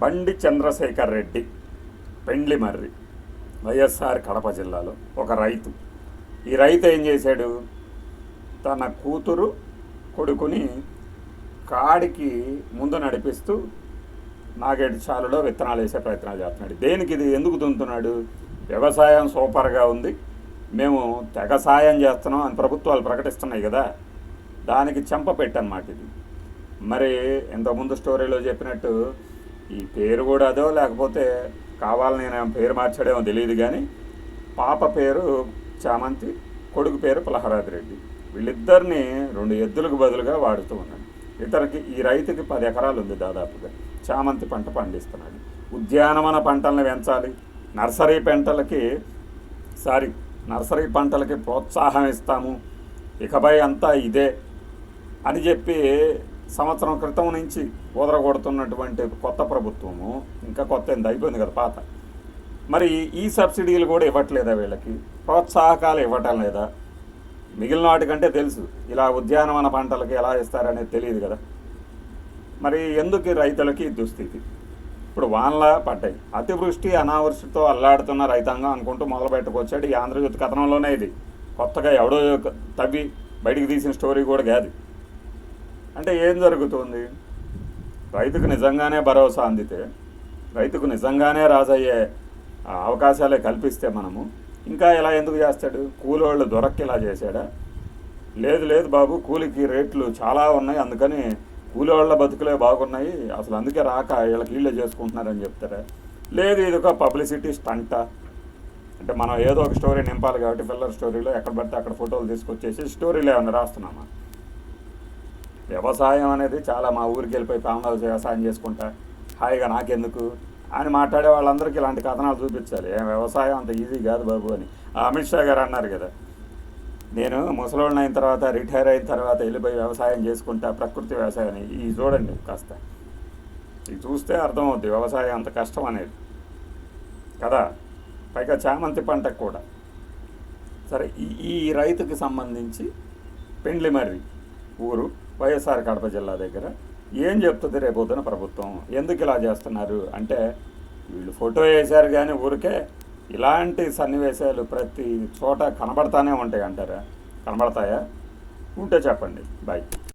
బండి చంద్రశేఖర్ రెడ్డి పెండ్లి మర్రి వైఎస్ఆర్ కడప జిల్లాలో ఒక రైతు. ఈ రైతు ఏం చేశాడు? తన కూతురు కొడుకుని కాడికి ముందు నడిపిస్తూ నాగేటి చాలులో విత్తనాలు వేసే ప్రయత్నాలు చేస్తున్నాడు. దేనికి ఇది? ఎందుకు దున్నుతున్నాడు? వ్యవసాయం సూపర్గా ఉంది. మేము తెగ సాయం చేస్తున్నాం అని ప్రభుత్వాలు ప్రకటిస్తున్నాయి కదా. దానికి చెంప పెట్టన్నమాట ఇది. మరి ఇంతకుముందు స్టోరీలో చెప్పినట్టు ఈ పేరు కూడా అదో లేకపోతే కావాలని నేను పేరు మార్చాడేమో తెలియదు కానీ పాప పేరు చామంతి కొడుకు పేరు పులహరాది రెడ్డి. వీళ్ళిద్దరిని రెండు ఎద్దులకు బదులుగా వాడుతూ ఉన్నాడు. ఇతనికి ఈ రైతుకి పది ఎకరాలు ఉంది దాదాపుగా. చామంతి పంట పండిస్తున్నాడు. ఉద్యానవన పంటలను పెంచాలి. నర్సరీ పంటలకి సారీ నర్సరీ పంటలకి ప్రోత్సాహం ఇస్తాము. ఇకపై అంతా ఇదే అని చెప్పి సంవత్సరం క్రితం నుంచి ఊదరగొడుతున్నటువంటి కొత్త ప్రభుత్వము ఇంకా కొత్త ఏంది? అయిపోయింది కదా పాత. మరి ఈ సబ్సిడీలు కూడా ఇవ్వట్లేదా వీళ్ళకి? ప్రోత్సాహకాలు ఇవ్వటం లేదా? మిగిలిన వాటికంటే తెలుసు. ఇలా ఉద్యానవన పంటలకి ఎలా ఇస్తారనేది తెలియదు కదా. మరి ఎందుకు రైతులకి దుస్థితి? ఇప్పుడు వానలా పడ్డాయి. అతివృష్టి అనావృష్టితో అల్లాడుతున్న రైతాంగం అనుకుంటూ మొదలు పెట్టుకొచ్చాడు ఈ ఆంధ్రజ్యోతి కథనంలోనే ఇది. కొత్తగా ఎవడో తవ్వి బయటికి తీసిన స్టోరీ కూడా కాదు. అంటే ఏం జరుగుతుంది? రైతుకు నిజంగానే భరోసా అందితే రైతుకు నిజంగానే రాజయ్యే అవకాశాలే కల్పిస్తే మనము ఇంకా ఇలా ఎందుకు చేస్తాడు? కూలోళ్ళు దొరక్కేలా చేశాడా? లేదు లేదు బాబు కూలికి రేట్లు చాలా ఉన్నాయి అందుకని కూలోళ్ళ బతుకులే బాగున్నాయి అసలు అందుకే రాక వీళ్ళకి వీళ్ళే చేసుకుంటున్నారని చెప్తారా? లేదు ఇది ఒక పబ్లిసిటీ స్టంట. అంటే మనం ఏదో ఒక స్టోరీ నింపాలి కాబట్టి ఫిల్లర్ స్టోరీలో ఎక్కడ పడితే అక్కడ ఫోటోలు తీసుకొచ్చేసి స్టోరీలు ఏమైనా రాస్తున్నామా? వ్యవసాయం అనేది చాలా మా ఊరికి వెళ్ళిపోయి ఫామ్ హౌస్ వ్యవసాయం చేసుకుంటా హాయిగా నాకెందుకు? అని మాట్లాడే వాళ్ళందరికీ ఇలాంటి కథనాలు చూపించాలి. ఏం వ్యవసాయం అంత ఈజీ కాదు బాబు అని. అమిత్ షా గారు అన్నారు కదా నేను ముసలోళ్ళని అయిన తర్వాత రిటైర్ అయిన తర్వాత వెళ్ళిపోయి వ్యవసాయం చేసుకుంటా ప్రకృతి వ్యవసాయం ఇది చూడండి కాస్త. ఇది చూస్తే అర్థమవుద్ది వ్యవసాయం అంత కష్టం అనేది. కదా? పైగా చామంతి పంటకు కూడా. సరే ఈ ఈ రైతుకి సంబంధించి పెండ్లి మర్రి ఊరు వైఎస్ఆర్ కడప జిల్లా దగ్గర ఏం చెప్తుంది రేపొద్దున ప్రభుత్వం? ఎందుకు ఇలా చేస్తున్నారు? అంటే వీళ్ళు ఫోటో వేశారు కానీ ఊరికే ఇలాంటి సన్నివేశాలు ప్రతి చోట కనబడతానే ఉంటాయి అంటారా? కనబడతాయా? ఉంటే చెప్పండి. బాయ్